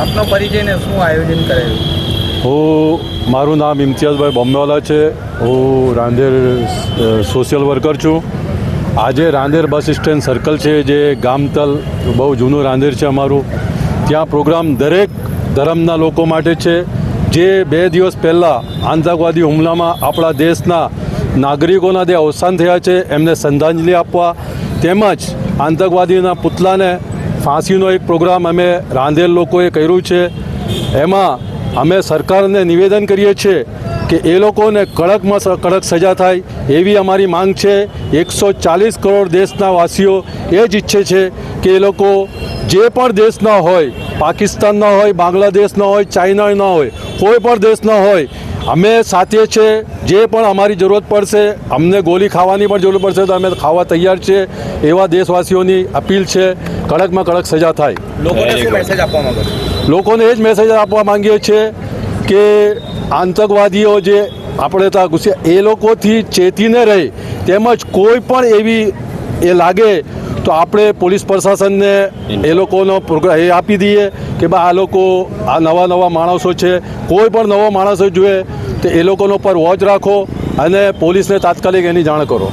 આપનો પરિચય ને શું આયોજન કરાયું હું, મારું નામ ઇમ્તિયાઝભાઈ બોમ્બેવાલા છે. હું રાંદેર સોશિયલ વર્કર છું. આજે રાંદેર બસ સ્ટેન્ડ સર્કલ છે, જે ગામતલ બહુ જૂનું રાંદેર છે અમારું. ત્યાં પ્રોગ્રામ દરેક ધર્મના લોકો માટે છે. જે બે દિવસ પહેલાં આતંકવાદી હુમલામાં આપણા દેશના નાગરિકોના જે અવસાન થયા છે, એમને શ્રદ્ધાંજલિ આપવા તેમજ આતંકવાદીના પુતલાને ફાંસીનો એક પ્રોગ્રામ અમે રાંધેલ લોકોએ કર્યું છે. એમાં અમે સરકારને નિવેદન કરીએ છીએ કે એ લોકોને કડકમાં કડક સજા થાય એવી અમારી માંગ છે. એકસો ચાલીસ કરોડ દેશના વાસીઓ એ જ ઈચ્છે છે કે એ લોકો જે પણ દેશના હોય, પાકિસ્તાનના હોય, બાંગ્લાદેશના હોય, ચાઇનાના હોય, કોઈ પણ દેશના હોય અમે સાથે છે જે પણ અમારી જરૂરત પડશે અમને ગોલી ખાવાની પણ જરૂર પડશે તો અમે ખાવા તૈયાર છે એવા દેશવાસીઓની અપીલ છે કડકમાં કડક સજા થાય. લોકોને શું મેસેજ આપવા માંગો છો? લોકોને એ જ મેસેજ આપવા માંગીએ છીએ કે આતંકવાદીઓ જે આપણે ત્યાં ઘૂસ્યા એ લોકોથી ચેતીને રહે. તેમજ કોઈ પણ એવી એ લાગે તો આપણે પોલીસ પ્રશાસનને એ લોકોનો પ્રોગ્રામ એ આપી દઈએ કે ભાઈ આ લોકો આ નવા નવા માણસો છે કોઈ પણ નવો માણસો જોઈએ તો એ લોકોનો પર વોચ રાખો અને પોલીસને તાત્કાલિક એની જાણ કરો.